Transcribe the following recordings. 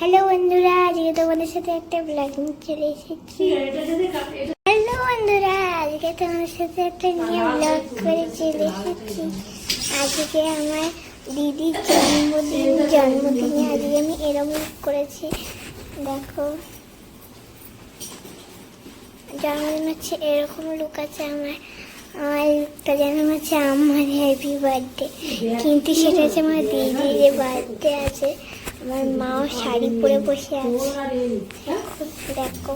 Hello বন্ধুরা, আজকে তোমাদের সাথে একটা ব্লগ চলে এসেছি। হ্যালো বন্ধুরা, আজকে তোমাদের সাথে একটা নিয়ে ব্লগ করে চলে এসেছি। আজকে আমার দিদির জন্মদিন, জন্মদিনে আজকে আমি এরকম করেছি। দেখো, জন্মদিন হচ্ছে, এরকম লুক আছে আমার। আমার লুকটা যেন হচ্ছে আমার হ্যাপি বার্থডে কিন্তু সেটা হচ্ছে আমার দিদির যে বার্থডে আছে। আমার মাও শাড়ি পরে বসে আছে। দেখো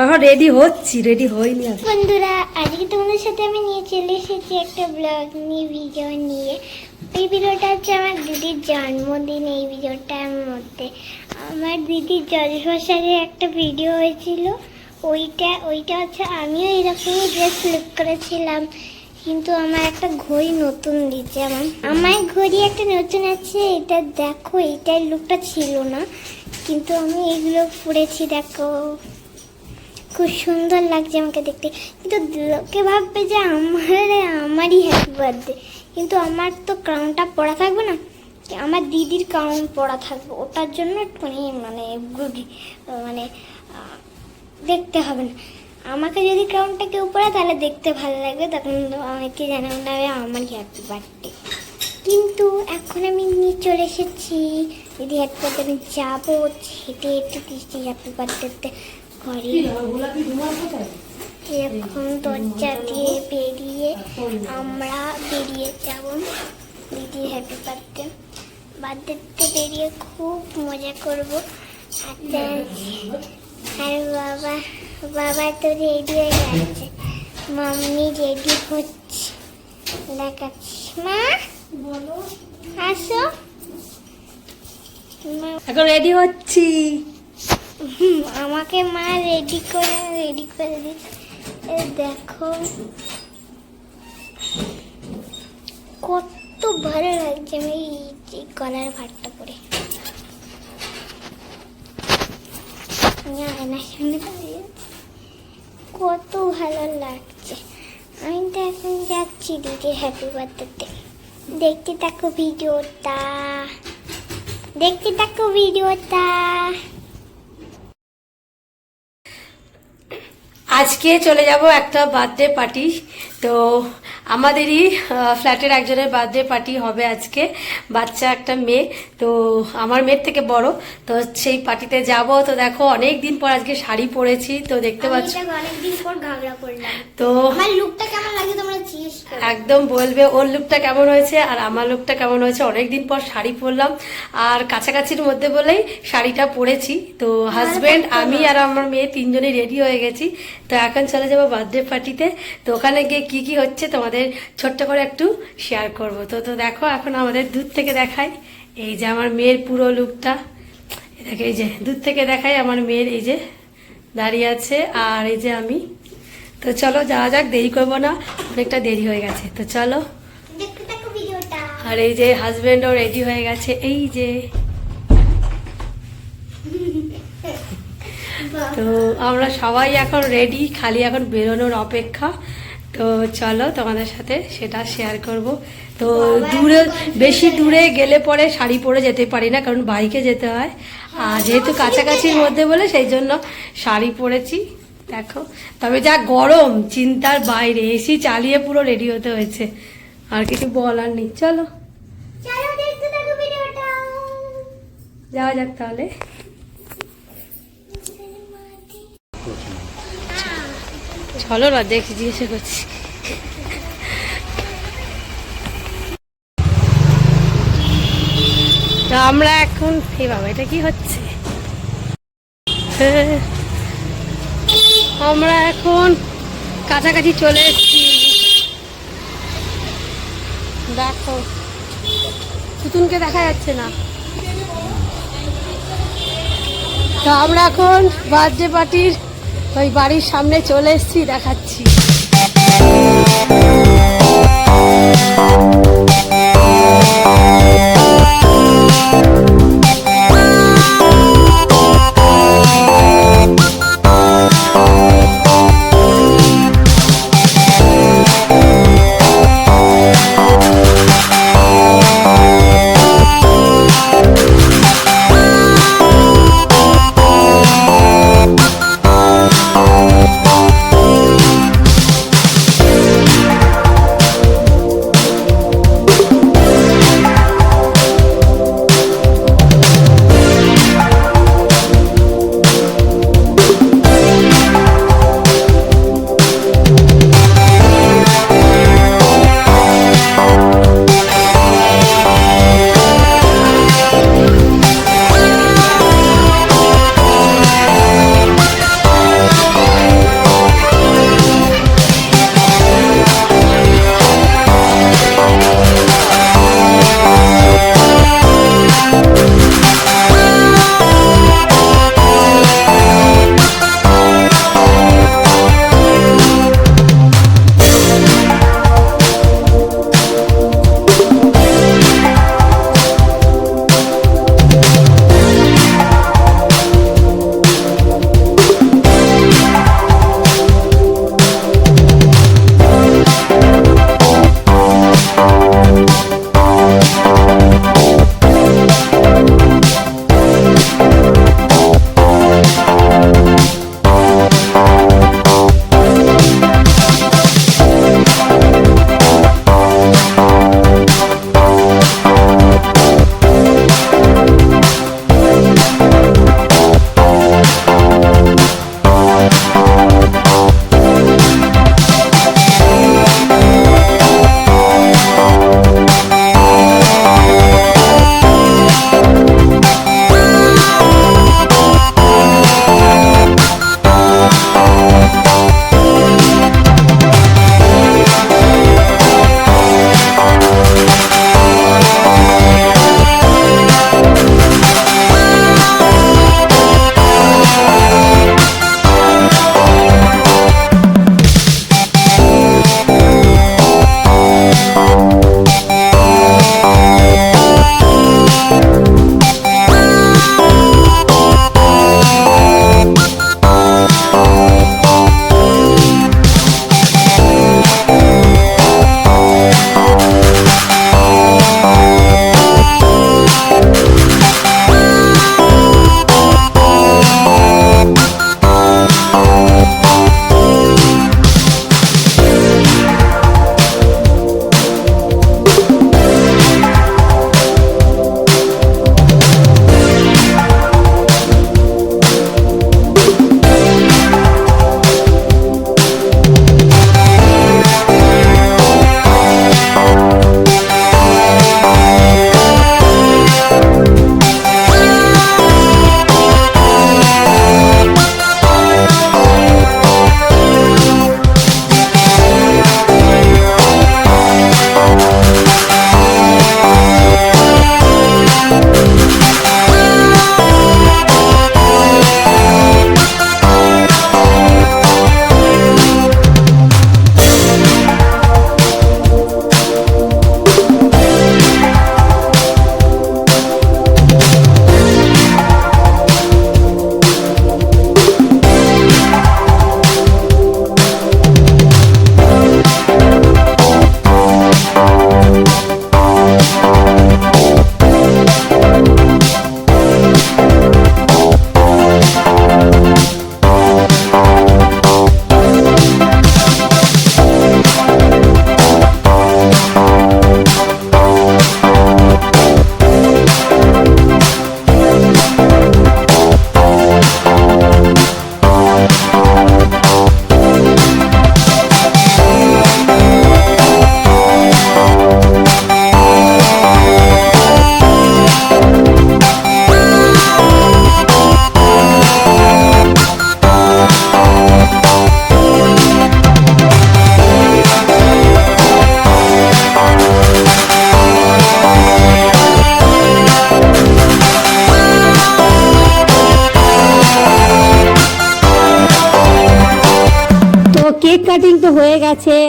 আমার রেডি হচ্ছি রেডি হইনি বন্ধুরা আজকে তোমাদের সাথে আমি নিয়ে চলে এসেছি একটা ব্লগ নিয়ে ভিডিও নিয়ে। এই ভিডিওটা হচ্ছে আমার দিদির জন্মদিন এই ভিডিওটার মধ্যে। আমার দিদির জলসারে একটা ভিডিও হয়েছিল। ওইটা ওইটা হচ্ছে আমিও এরকমই ড্রেস লুক করেছিলাম। কিন্তু আমার একটা ঘড়ি নতুন দিচ্ছে আমার আমার ঘড়ি একটা নতুন আছে, এটা দেখো এইটার লুকটা ছিল না। কিন্তু আমি এগুলো পরেছি, দেখো। খুব সুন্দর লাগছে আমাকে দেখতে। কিন্তু লোকে ভাববে যে আমার, আমারই হ্যাপি বার্থডে কিন্তু আমার তো ক্রাউনটা পড়া থাকবে না। আমার দিদির ক্রাউন পড়া থাকবে। ওটার জন্য একটুখানি মানে গুড মানে দেখতে হবে না। আমাকে যদি ক্রাউনটা কেউ পড়ে তাহলে দেখতে ভালো লাগবে। তখন আমাকে জানানো হবে আমারই হ্যাপি বার্থডে কিন্তু এখন আমি নিয়ে চলে এসেছি। দিদি হ্যাপি বার্থডে আমি যাব, হেঁটে হেঁটে দিচ্ছি হ্যাপি বার্থডেতে ঘরে। এরকম দরজা দিয়ে বেরিয়ে আমরা বেরিয়ে যাব দিদি হ্যাপি বার্থডে বার্থডেতে বেরিয়ে খুব মজা করব। আর বাবা। বাবা তো রেডি হয়ে গেছে। মাম্মি রেডি হচ্ছে। দেখাচ্ছি। মা বলো। আসো। মা এখন রেডি হচ্ছি। হুম, আমাকে মা রেডি করে রেডি করে দিচ্ছে দেখো। কত ভালো লাগছে আমি এই যে গলার ভাতটা আমি আয়নার সামনে দাঁড়িয়ে। কত ভালো লাগছে। আমি তো এখন যাচ্ছি, দিদি হ্যাপি বার্থডেতে দেখতে থাকো ভিডিওটা। দেখতে থাকো ভিডিওটা। আজকে চলে যাব একটা বার্থডে পার্টি তো আমাদেরই ফ্ল্যাটের একজনের বার্থডে পার্টি হবে আজকে। বাচ্চা একটা মেয়ে তো আমার মেয়ের থেকে বড়। তো সেই পার্টিতে যাব। তো দেখো অনেক দিন পর আজকে শাড়ি পরেছি তো দেখতে পাচ্ছ তো আমার লুকটা কেমন লাগে তোমরা জিজ্ঞেস করো। একদম বলবে ওর লুকটা কেমন হয়েছে আর আমার লুকটা কেমন হয়েছে? অনেক দিন পর শাড়ি পরলাম। আর কাছাকাছির মধ্যে বলেই শাড়িটা পরেছি। তো হাজবেন্ড আমি আর আমার মেয়ে তিনজনই রেডি হয়ে গেছি। তো এখন চলে যাব বার্থডে পার্টিতে তো ওখানে গিয়ে কি কি হচ্ছে তোমাদের ছোট্ট করে একটু শেয়ার করব। তো তো দেখো এখন আমাদের দূর থেকে দেখাই। এই যে আমার মেয়ের পুরো লুকটা দেখো এই যে দূর থেকে দেখাই আমার মেয়ের এই যে দাঁড়িয়ে আছে আর এই যে আমি। তো চলো যাওয়া যাক দেরি করব না অনেকটা দেরি হয়ে গেছে। তো চলো। আর এই যে হাজবেন্ডও রেডি হয়ে গেছে। এই যে। তো আমরা সবাই এখন রেডি খালি এখন বেরোনোর অপেক্ষা। তো চলো তোমাদের সাথে সেটা শেয়ার করব। তো দূরে বেশি দূরে গেলে পরে শাড়ি পরে যেতে পারি না কারণ বাইকে যেতে হয়। আর যেহেতু কাছাকাছির মধ্যে বলে সেই জন্য শাড়ি পরেছি। দেখো তবে যা গরম চিন্তার বাইরে এসি চালিয়ে পুরো রেডি হতে হয়েছে। আর কিছু বলার নেই চলো। যাওয়া যাক তাহলে। চলো না দেখি জিজ্ঞাসা করছি। তো আমরা এখন এই বাবা, এটা কি হচ্ছে। আমরা এখন কাছাকাছি চলে এসেছি। দেখো পুতুনকে দেখা যাচ্ছে না। তো আমরা এখন বার্থডে পার্টির ওই বাড়ির সামনে চলে এসছি দেখাচ্ছি।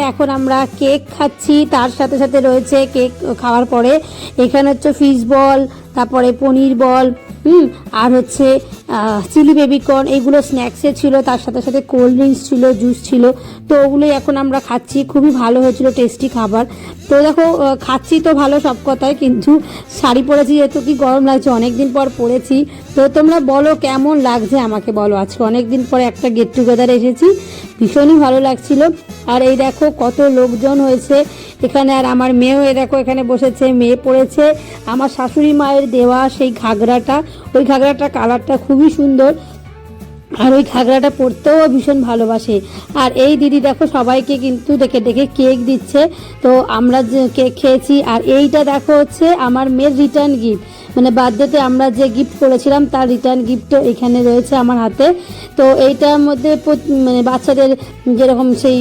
এখন আমরা কেক খাচ্ছি, তার সাথে সাথে রয়েছে কেক খাওয়ার পরে। এখানে হচ্ছে ফিশ বল তারপরে পনির বল, হুম, আর হচ্ছে চিলি বেবিকর্ন, এগুলো স্ন্যাক্সে ছিল, তার সাথে সাথে কোল্ড ড্রিঙ্কস ছিল, জুস ছিল। তো ওগুলোই এখন আমরা খাচ্ছি, খুবই ভালো হয়েছিল টেস্টি খাবার। তো দেখো খাচ্ছি তো ভালো সব কথায় কিন্তু শাড়ি পরেছি যেহেতু কি গরম লাগছে অনেক দিন পর পরেছি। তো তোমরা বলো, কেমন লাগছে আমাকে বলো? আজকে অনেক দিন পরে একটা গেট টুগেদার এসেছি, ভীষণই ভালো লাগছিল। আর এই দেখো, কত লোকজন হয়েছে এখানে, আর আমার মেয়েও এ দেখো, এখানে বসেছে, মেয়ে পড়েছে। আমার শাশুড়ি মায়ের দেওয়া সেই ঘাগরাটা ওই ঘাগরাটা কালারটা খুবই সুন্দর আর ওই ঘাগরাটা পরতেও ভীষণ ভালোবাসে। আর এই দিদি দেখো সবাইকে কিন্তু ডেকে ডেকে কেক দিচ্ছে। তো আমরা যে কেক খেয়েছি আর এইটা দেখো হচ্ছে আমার মেয়ের রিটার্ন গিফট মানে বার্থডেতে আমরা যে গিফট করেছিলাম তার রিটার্ন গিফটও এখানে রয়েছে আমার হাতে। তো এইটার মধ্যে মানে বাচ্চাদের যেরকম সেই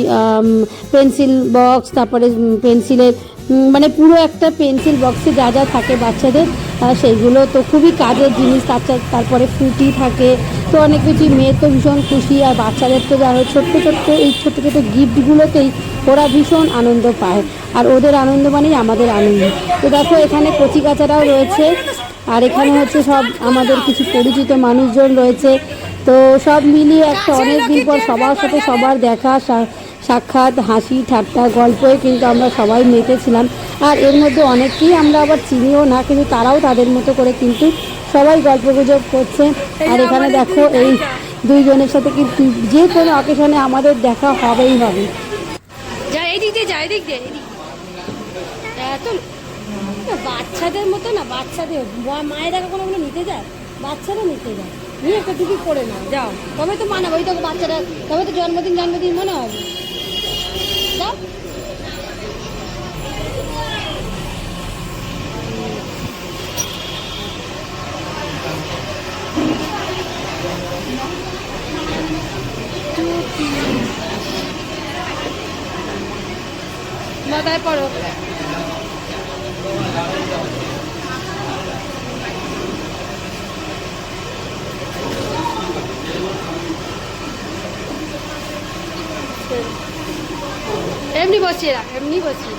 পেন্সিল বক্স তারপরে পেন্সিলের মানে পুরো একটা পেন্সিল বক্সে যা যা থাকে বাচ্চাদের সেইগুলো তো খুবই কাজের জিনিস, তার- তারপরে ফ্রুটি থাকে। তো অনেক কিছু মেয়ে তো ভীষণ খুশি, আর বাচ্চাদের তো যারা ছোট্ট ছোট্ট, এই ছোট্ট ছোট্ট গিফটগুলোতেই ওরা ভীষণ আনন্দ পায়। আর ওদের আনন্দ মানেই আমাদের আনন্দ। তো দেখো, এখানে কচি কাচারাও রয়েছে, আর এখানে হচ্ছে সব আমাদের কিছু পরিচিত মানুষজন রয়েছে। তো সব মিলিয়ে একটা অনেক দিন পর সবার সাথে সবার দেখা সাক্ষাৎ হাসি ঠাট্টা গল্পে কিন্তু আমরা সবাই মেতেছিলাম। আর এর মধ্যে অনেককেই আমরা আবার চিনিও না কিন্তু তারাও তাদের মতো করে কিন্তু সবাই গল্প গুজব করছে আর এখানে দেখো এই দুইজনের সাথে কিন্তু যে কোনো অকেশনে আমাদের দেখা হবেই হবে। যা এদিক দিয়ে যা এদিক দিয়ে এত না, বাচ্চাদের মতো না বাচ্চাদের। মায়েরা কখনো ওগুলো নিতে যায়? বাচ্চারা নিতে যায়। নিয়ে একটা টুপি পরে নাও যাও। তবে তো মানাবে ওই তো বাচ্চারা তবে তো জন্মদিন জন্মদিন মনে হবে। মাথায় পড়ো। এমনি বসিয়ে রাখ এমনি বসিয়ে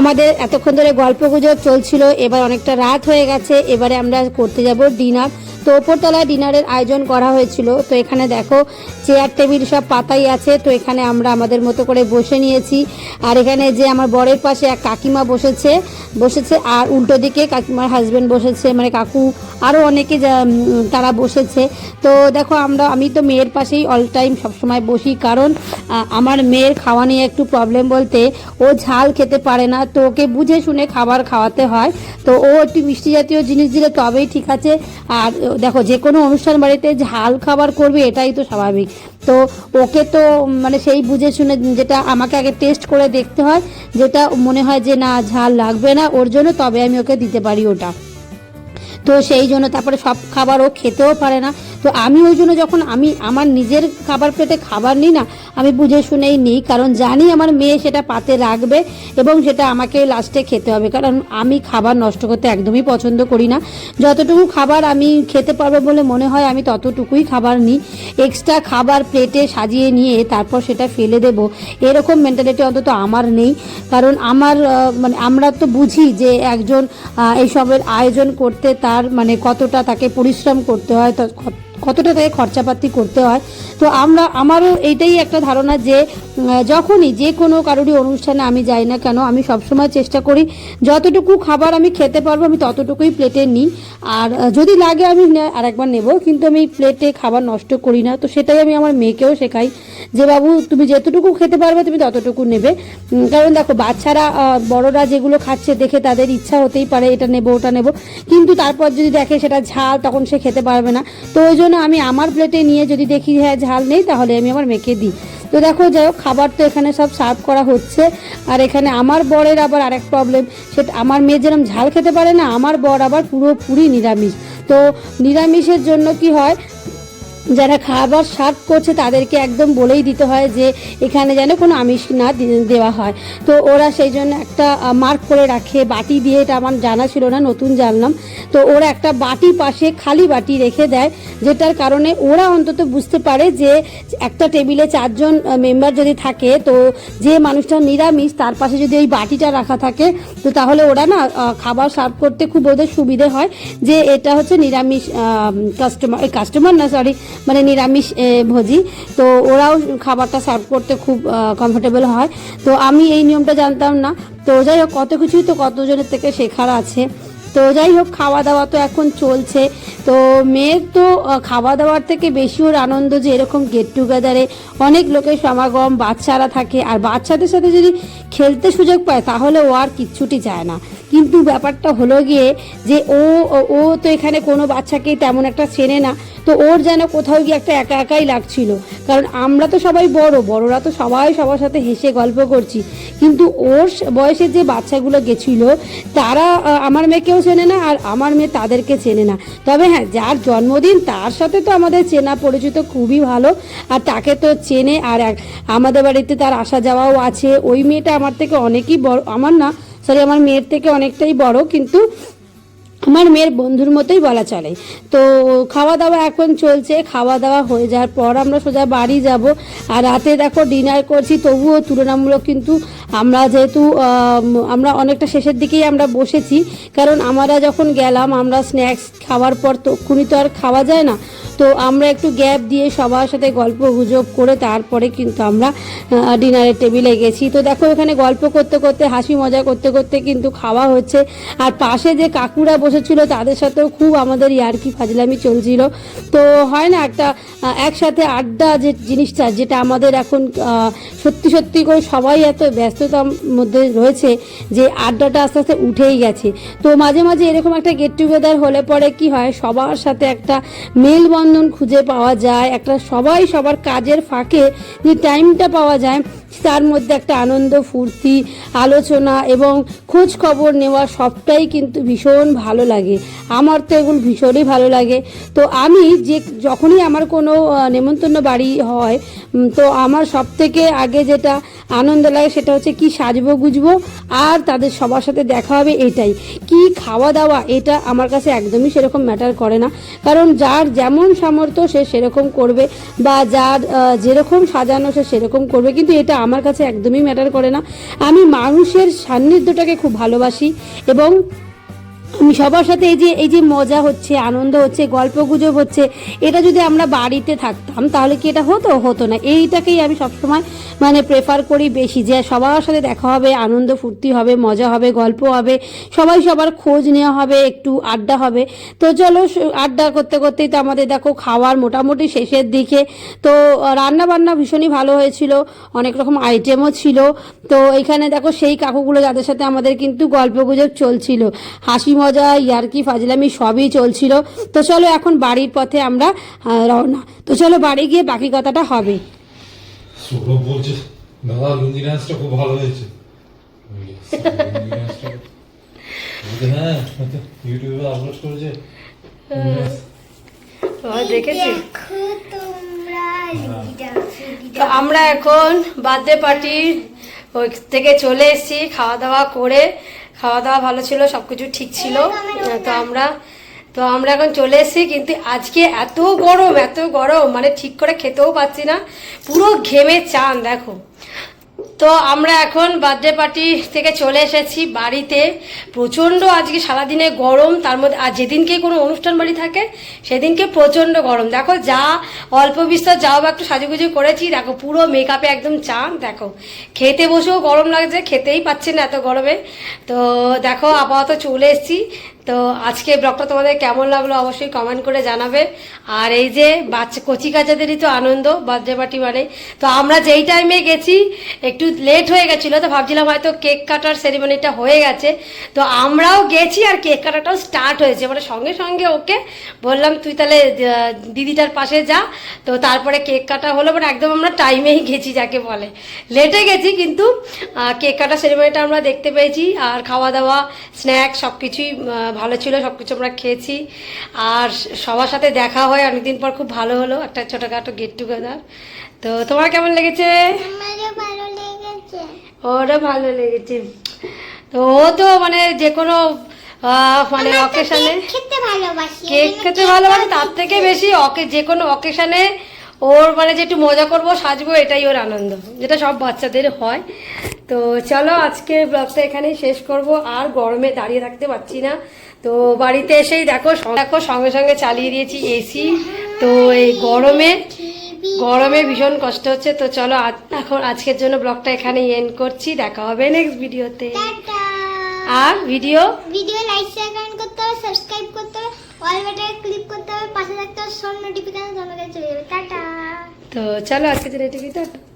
আমাদের এতক্ষণ ধরে গল্প গুজব চলছিল, এবার অনেকটা রাত হয়ে গেছে, এবারে আমরা করতে যাব ডিনার। তো ওপরতলায় ডিনারের আয়োজন করা হয়েছিল। তো এখানে দেখো চেয়ার টেবিল সব পাতাই আছে। তো এখানে আমরা আমাদের মতো করে বসে নিয়েছি। আর এখানে যে আমার বরের পাশে এক কাকিমা বসেছে বসেছে। আর উল্টো দিকে কাকিমার হাজব্যান্ড বসেছে মানে কাকু আরও অনেকে তারা বসেছে। তো দেখো আমরা, আমি তো মেয়ের পাশেই অল টাইম সবসময় বসি। কারণ আমার মেয়ের খাওয়া নিয়ে একটু প্রবলেম বলতে, ও ঝাল খেতে পারে না। তো ওকে বুঝে শুনে খাবার খাওয়াতে হয়। তো ও একটু মিষ্টি জাতীয় জিনিস দিলে তবেই ঠিক আছে। আর দেখো, যে কোনো অনুষ্ঠান বাড়িতে ঝাল খাবার করবে, এটাই তো স্বাভাবিক। তো ওকে তো মানে সেই বুঝে শুনে যেটা আমাকে আগে টেস্ট করে দেখতে হয়, যেটা মনে হয় যে না, ঝাল লাগবে না, ওর জন্য তবে আমি ওকে দিতে পারি ওটা। তো সেই জন্য তারপরে সব খাবার ও খেতেও পারে না। তো আমি ওই জন্য যখন আমি আমার নিজের খাবার পেটে খাবার নিই না, আমি বুঝে শুনেই নিই, কারণ জানি আমার মেয়ে সেটা পাতে রাখবে এবং সেটা আমাকে লাস্টে খেতে হবে, কারণ আমি খাবার নষ্ট করতে একদমই পছন্দ করি না। যতটুকু খাবার আমি খেতে পারব বলে মনে হয়, আমি ততটুকুই খাবার নিই। এক্সট্রা খাবার প্লেটে সাজিয়ে নিয়ে তারপর সেটা ফেলে দেব, এরকম মেন্টালিটি অন্তত আমার নেই। কারণ আমার মানে আমরা তো বুঝি যে একজন এইসবের আয়োজন করতে তার তার মানে কতটা তাকে পরিশ্রম করতে হয় কতটা তাকে খরচাপাতি করতে হয়। তো আমরা, আমারও এইটাই একটা ধারণা যে যখনই যে কোনো কারোরই অনুষ্ঠানে আমি যাই না কেন, আমি সবসময় চেষ্টা করি, যতটুকু খাবার আমি খেতে পারব, আমি ততটুকুই প্লেটে নিই। আর যদি লাগে আমি নে- আরেকবার নেব, কিন্তু আমি প্লেটে খাবার নষ্ট করি না। তো সেটাই আমি আমার মেয়েকেও শেখাই যে, বাবু, তুমি যেতটুকু খেতে পারবে, তুমি ততটুকু নেবে। কারণ দেখো, বাচ্চারা বড়রা যেগুলো খাচ্ছে, দেখে তাদের ইচ্ছা হতেই পারে, এটা নেব, ওটা নেব। কিন্তু তারপর যদি দেখে সেটা ঝাল, তখন সে খেতে পারবে না। তো ওই জন্য আমি আমার প্লেটে নিয়ে যদি দেখি হ্যাঁ ঝাল নেই, তাহলে আমি আমার মেখে দিই। তো দেখো, যাই হোক, খাবার তো এখানে সব সার্ভ করা হচ্ছে। আর এখানে আমার বরের আবার আরেক প্রবলেম সেটা আমার মেয়ে যেরকম ঝাল খেতে পারে না, আমার বর আবার পুরোপুরি নিরামিষ। তো নিরামিষের জন্য কি হয় যারা খাবার সার্ভ করছে তাদেরকে একদম বলেই দিতে হয় যে এখানে যেন কোনো আমিষ না দেওয়া হয়। তো ওরা সেই জন্য একটা মার্ক করে রাখে, বাটি দিয়ে এটা আমার জানা ছিল না, নতুন জানলাম। তো ওরা একটা বাটি পাশে খালি বাটি রেখে দেয়, যেটার কারণে ওরা অন্তত বুঝতে পারে যে একটা টেবিলে চারজন মেম্বার যদি থাকে, তো যে মানুষটা নিরামিষ, তার পাশে যদি ওই বাটিটা রাখা থাকে, তো তাহলে ওরা না খাবার সার্ভ করতে খুব ওদের সুবিধে হয় যে এটা হচ্ছে নিরামিষ কাস্টমার কাস্টমার না সরি মানে নিরামিষ ভোজি। তো ওরাও খাবারটা সার্ভ করতে খুব কমফোর্টেবল হয়। তো আমি এই নিয়মটা জানতাম না। তো যাই হোক, কত কিছুই তো কতজনের থেকে শেখার আছে। তো যাই হোক খাওয়া দাওয়া তো এখন চলছে। তো মেয়ের তো খাওয়া দাওয়ার থেকে বেশি ওর আনন্দ যে এরকম গেট টুগেদারে অনেক লোকের সমাগম, বাচ্চারা থাকে। আর বাচ্চাদের সাথে যদি খেলতে সুযোগ পায়, তাহলে ও আর কিচ্ছুটি চায় না। কিন্তু ব্যাপারটা হলো গিয়ে যে ও, ও- তো এখানে কোনো বাচ্চাকে তেমন একটা চেনে না, তো ওর যেন কোথাও গিয়ে একটা একা একাই লাগছিল। কারণ আমরা তো সবাই বড়, বড়রা তো সবাই সবার সাথে হেসে গল্প করছি। কিন্তু ওর বয়সের যে বাচ্চাগুলো গেছিল, তারা আমার মেয়েকেও চেনে না আর আমার মেয়ে তাদেরকে চেনে না। তবে হ্যাঁ যার জন্মদিন তার সাথে তো আমাদের চেনা পরিচিত খুবই ভালো, আর তাকে তো চেনে আর আমাদের বাড়িতে তার আসা যাওয়াও আছে। ওই মেয়েটা আমার থেকে অনেকই বড়, আমার না সরি আমার মেয়ের থেকে অনেকটাই বড় কিন্তু আমার মেয়ের বন্ধুর মতোই বলা চলে। তো খাওয়া দাওয়া এখন চলছে খাওয়া দাওয়া হয়ে যাওয়ার পর আমরা সোজা বাড়ি যাব। আর রাতে দেখো ডিনার করছি, তবুও তুলনামূলক কিন্তু আমরা যেহেতু আমরা অনেকটা শেষের দিকেই আমরা বসেছি। কারণ আমরা যখন গেলাম, আমরা স্ন্যাক্স খাওয়ার পর তক্ষুনি তো আর খাওয়া যায় না। তো আমরা একটু গ্যাপ দিয়ে সবার সাথে গল্প গুজব করে তারপরে কিন্তু আমরা ডিনারের টেবিলে গেছি। তো দেখো এখানে গল্প করতে করতে, হাসি মজা করতে করতে কিন্তু খাওয়া হচ্ছে। আর পাশে যে কাকুরা বসেছিল তাদের সাথেও খুব আমাদের ইয়ার্কি ফাজলামি চলছিল। তো হয় না একটা একসাথে আড্ডা যে জিনিসটা, যেটা আমাদের এখন সত্যি সত্যি করে সবাই এত ব্যস্ততার মধ্যে রয়েছে যে আড্ডাটা আস্তে আস্তে উঠেই গেছে। তো মাঝে মাঝে এরকম একটা গেট টুগেদার হলে পরে কি হয়, সবার সাথে একটা মেলবন্ধন খুঁজে পাওয়া যায়, একটা সবাই সবার কাজের ফাঁকে যে টাইমটা পাওয়া যায়, তার মধ্যে একটা আনন্দ, ফুর্তি, আলোচনা এবং খোঁজ খবর নেওয়া সবটাই কিন্তু ভীষণ ভালো লাগে। আমার তো এগুলো ভীষণই ভালো লাগে। তো আমি যে যখনই আমার কোনো নেমন্তন্ন বাড়ি হয় তো আমার সব থেকে আগে যেটা আনন্দ লাগে সেটা হচ্ছে কি সাজবো গুজবো আর তাদের সবার সাথে দেখা হবে এটাই। কি খাওয়া দাওয়া এটা আমার কাছে একদমই সেরকম ম্যাটার করে না। কারণ যার যেমন সামর্থ্য সে সেরকম করবে বা যার যেরকম সাজানো সে সেরকম করবে, কিন্তু এটা আমার কাছে একদমই ম্যাটার করে না। আমি মানুষের সান্নিধ্যটাকে খুব ভালোবাসি এবং সবার সাথে এই যে এই যে মজা হচ্ছে, আনন্দ হচ্ছে গল্প গুজব হচ্ছে, এটা যদি আমরা বাড়িতে থাকতাম, তাহলে কি এটা হতো? হতো না। এইটাকেই আমি সবসময় মানে প্রেফার করি বেশি, যে সবার সাথে দেখা হবে, আনন্দ ফুর্তি হবে, মজা হবে, গল্প হবে, সবাই সবার খোঁজ নেওয়া হবে, একটু আড্ডা হবে। তো চলো আড্ডা করতে করতেই তো আমাদের দেখো খাওয়ার মোটামুটি শেষের দিকে। তো রান্না বান্না ভীষণই ভালো হয়েছিল, অনেক রকম আইটেমও ছিল। তো এখানে দেখো সেই কাকুগুলো যাদের সাথে আমাদের কিন্তু গল্প গুজব চলছিল। হাসি মজা ইয়ার্কি ফাজলামি সবই চলছিল। তো চলো এখন বাড়ির পথে আমরা রওনা। তো চলো বাড়ি গিয়ে বাকি কথাটা হবে। সৌরভ বলছে দাদা লুঙ্গি ডান্সটা খুব ভালো হয়েছে। Yes, লুঙ্গি ডান্সটা বলছে, হ্যাঁ ইউটিউবে আপলোড করেছে তোমরা রুগীটা তো আমরা এখন বার্থডে পার্টির ওই থেকে চলে এসেছি খাওয়া দাওয়া করে। খাওয়া দাওয়া ভালো ছিল সব কিছু ঠিক ছিল। তো আমরা তো আমরা এখন চলে এসেছি কিন্তু আজকে এত গরম এত গরম মানে ঠিক করে খেতেও পাচ্ছি না। পুরো ঘেমে চান দেখো। তো আমরা এখন বার্থডে পার্টি থেকে চলে এসেছি বাড়িতে। প্রচণ্ড আজকে সারাদিনে গরম, তার মধ্যে আর যেদিনকে কোনো অনুষ্ঠান বাড়ি থাকে, সেদিনকে প্রচণ্ড গরম। দেখো, যা অল্প বিস্তর যাও বা একটু সাজুগুজু করেছি। দেখো, পুরো মেকআপে একদম চান। দেখো, খেতে বসেও গরম লাগছে, খেতেই পাচ্ছি না এত গরমে। তো দেখো, আপাতত চলে এসেছি। তো আজকে ব্লগটা তোমাদের কেমন লাগল অবশ্যই কমেন্ট করে জানাবে। আর এই যে বাচ্চা কচি কাচাদেরই তো আনন্দ বার্থডে পার্টি মানে। তো আমরা যেই টাইমে গেছি, একটু লেট হয়ে গেছিল, তো ভাবছিলাম হয়তো কেক কাটার সেরিমনিটা হয়ে গেছে। তো আমরাও গেছি আর কেক কাটাটাও স্টার্ট হয়েছে। মানে সঙ্গে সঙ্গে ওকে বললাম, তুই তাহলে দিদিটার পাশে যা। তো তারপরে কেক কাটা হলো মানে একদম আমরা টাইমেই গেছি যাকে বলে। লেটে গেছি কিন্তু কেক কাটা সেরিমনিটা আমরা দেখতে পেয়েছি। আর খাওয়া দাওয়া স্ন্যাক্স সব কিছুই ভালো ছিল সব কিছু আমরা খেয়েছি। আর সবার সাথে দেখা হয় অনেকদিন পর খুব ভালো হলো একটা ছোটোখাটো গেট টুগেদার তো তোমার কেমন লেগেছে? আমারও ভালো লেগেছে। ওরও ভালো লেগেছে। তো ও তো মানে যে কোনো মানে অকেশনে কেক খেতে ভালোবাসে তার থেকে বেশি অকে যে কোনো অকেশনে ওর মানে যে একটু মজা করব সাজবো এটাই ওর আনন্দ যেটা সব বাচ্চাদের হয়। তো চলো আজকে ব্লগটা এখানেই শেষ করব আর গরমে দাঁড়িয়ে থাকতে পারছি না। তো বাড়িতে এসেই দেখো দেখো সঙ্গে সঙ্গে চালিয়ে দিয়েছি এসি তো এই গরমে গরমে ভীষণ কষ্ট হচ্ছে। তো চলো এখন আজকের জন্য ব্লগটা এখানে এন্ড করছি। দেখা হবে নেক্সট ভিডিওতে আর video video like share comment করতে হবে সাবস্ক্রাইব করতে হবে অল বাটনে ক্লিক করতে হবে পাশে থাকতে হবে সব নোটিফিকেশন তোমার চলে যাবে। টাটা। তো চলো আজকের জন্য এটুকুই। টাটা।